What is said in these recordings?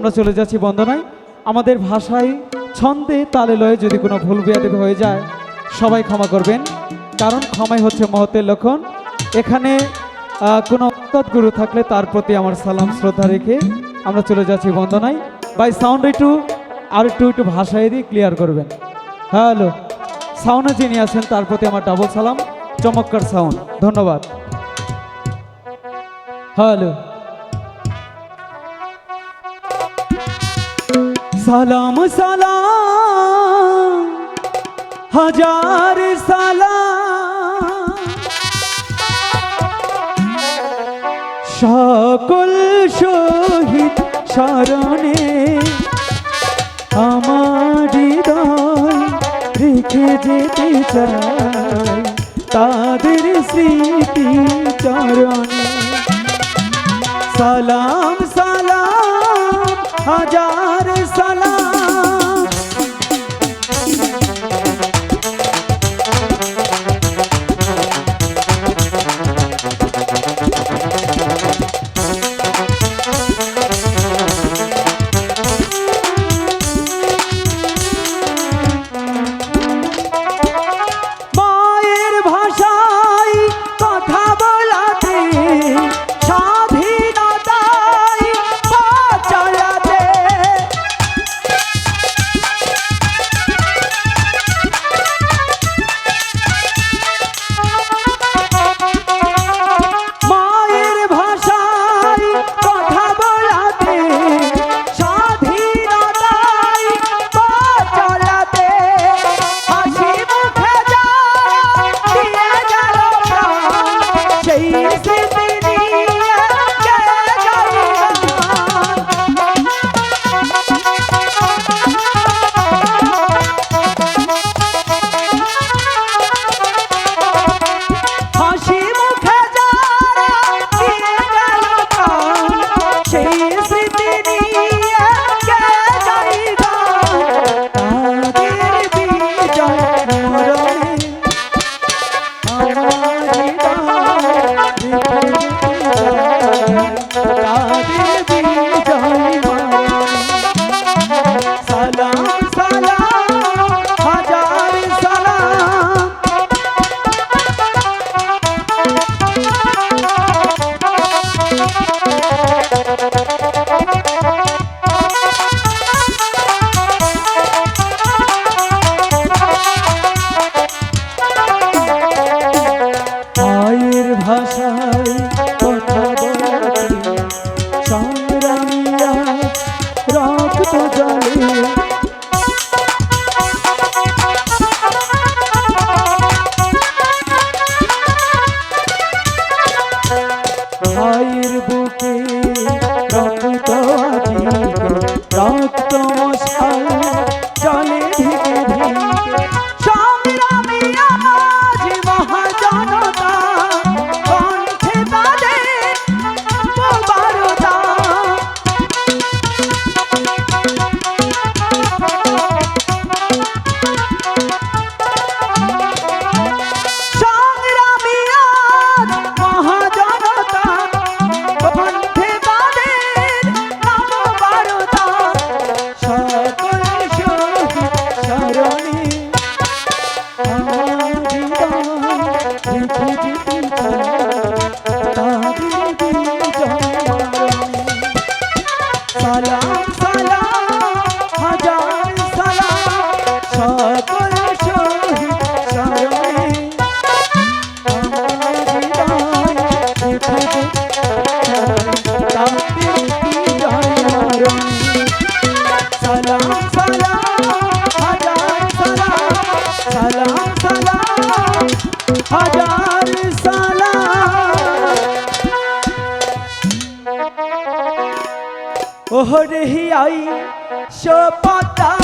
আমরা চলে যাচ্ছি বন্দনায়। আমাদের ভাষায় ছন্দে তালে লয়ে যদি কোনো ভুল বিয়াদব হয়ে যায়, সবাই ক্ষমা করবেন। কারণ ক্ষমাই হচ্ছে মহতের লক্ষণ। এখানে কোনো গুরু থাকলে তার প্রতি আমার সালাম, শ্রদ্ধা রেখে আমরা চলে যাচ্ছি বন্দনায়। বাই সাউন্ড একটু, আর একটু একটু ভাষায় দিয়ে ক্লিয়ার করবেন। হ্যালো সাউন্ডে যিনি আছেন, তার প্রতি আমার ডাবল সালাম। চমৎকার সাউন্ড ধন্যবাদ। হ্যালো। সালাম সালাম। হাজার সালাম। সকল শহীদ স্মরণে আমার রেখে যেতে চাই। তাদের স্মৃতি চরণে সালাম সালাম। হাজার সালাম। Hayır bu তা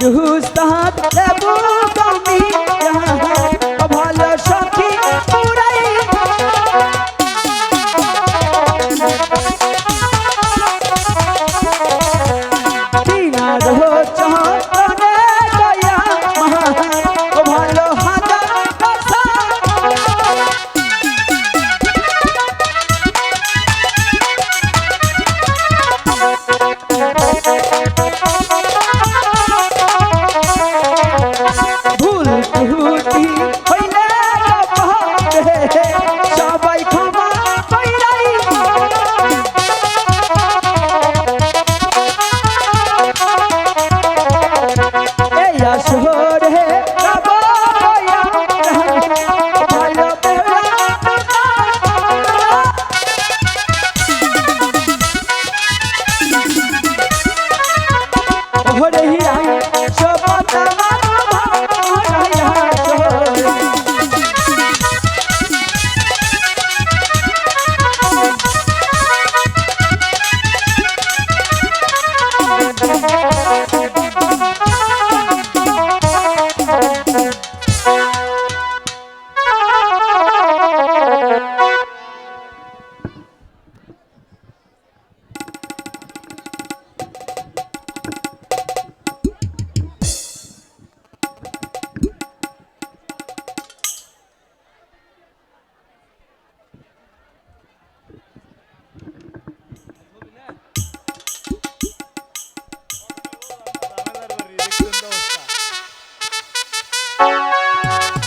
দুস্তাদ